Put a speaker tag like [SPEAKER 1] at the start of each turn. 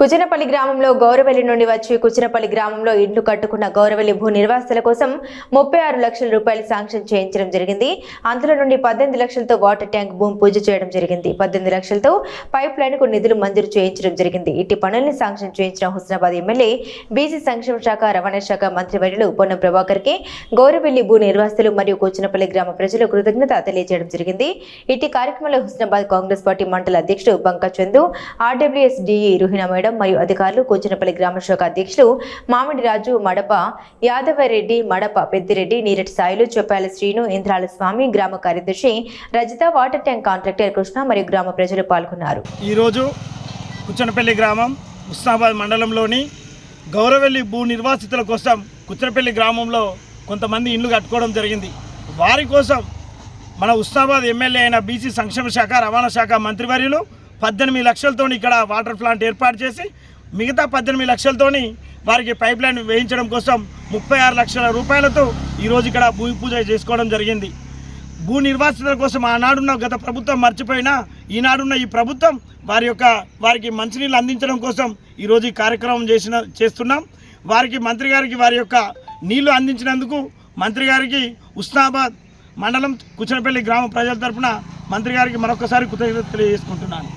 [SPEAKER 1] కుచనపల్లి గ్రామంలో గౌరవెల్లి నుండి వచ్చి కుచినపల్లి గ్రామంలో ఇండ్లు కట్టుకున్న గౌరవెల్లి భూ నిర్వాసితుల కోసం ముప్పై ఆరు లక్షల రూపాయలు శాంక్షన్ చేయించడం జరిగింది. అందులో నుండి పద్దెనిమిది లక్షలతో వాటర్ ట్యాంక్ భూమి పూజ చేయడం జరిగింది. పద్దెనిమిది లక్షలతో పైప్ లైన్కు నిధులు మంజూరు చేయించడం జరిగింది. ఇట్టి పనుల్ని శాంక్షన్ చేయించిన హుస్నాబాద్ ఎమ్మెల్యే బీసీ సంక్షేమ శాఖ రవాణా శాఖ మంత్రి వర్యులు పొన్నం ప్రభాకర్కి గౌరవెల్లి భూ నిర్వాసితులు మరియు కూచినపల్లి గ్రామ ప్రజలు కృతజ్ఞత తెలియజేయడం జరిగింది. ఇట్టి కార్యక్రమంలో హుస్నాబాద్ కాంగ్రెస్ పార్టీ మండల అధ్యక్షుడు Banka Chandu RWS DE Ruhina madam మరియు అధికారులు కూచనపల్లి గ్రామ శాఖ అధ్యక్షులు మామిడి రాజు మడప యాదవరెడ్డి మడప పెద్దిరెడ్డి నీరటి సాయిలు చొప్పాల శ్రీను ఇంద్రాల స్వామి గ్రామ కార్యదర్శి Rajitha water tank contractor Krishna మరియు గ్రామ ప్రజలు పాల్గొన్నారు.
[SPEAKER 2] ఈరోజు కుచ్చనపల్లి గ్రామం ఉస్నాబాద్ మండలంలోని గౌరవెల్లి భూ నిర్వాసితుల కోసం కుచ్చనపల్లి గ్రామంలో కొంతమంది ఇండ్లు కట్టుకోవడం జరిగింది. వారి కోసం మన ఉస్నాబాద్ ఎమ్మెల్యే అయిన బీసీ సంక్షేమ శాఖ రవాణా శాఖ మంత్రివర్యులు పద్దెనిమిది లక్షలతో ఇక్కడ వాటర్ ప్లాంట్ ఏర్పాటు చేసి మిగతా పద్దెనిమిది లక్షలతోని వారికి పైప్ లైన్ వేయించడం కోసం ముప్పై ఆరు లక్షల రూపాయలతో ఈరోజు ఇక్కడ భూమి పూజ చేసుకోవడం జరిగింది. భూ నిర్వాసితుల కోసం ఆనాడున్న గత ప్రభుత్వం మర్చిపోయినా ఈనాడున్న ఈ ప్రభుత్వం వారి యొక్క వారికి మంచినీళ్ళు అందించడం కోసం ఈరోజు ఈ కార్యక్రమం చేసిన చేస్తున్నాం. వారికి మంత్రి గారికి వారి యొక్క నీళ్ళు అందించినందుకు మంత్రి గారికి ఉస్నాబాద్ మండలం కుచనపల్లి గ్రామ ప్రజల తరపున మంత్రి గారికి మరొకసారి కృతజ్ఞత తెలియజేసుకుంటున్నాను.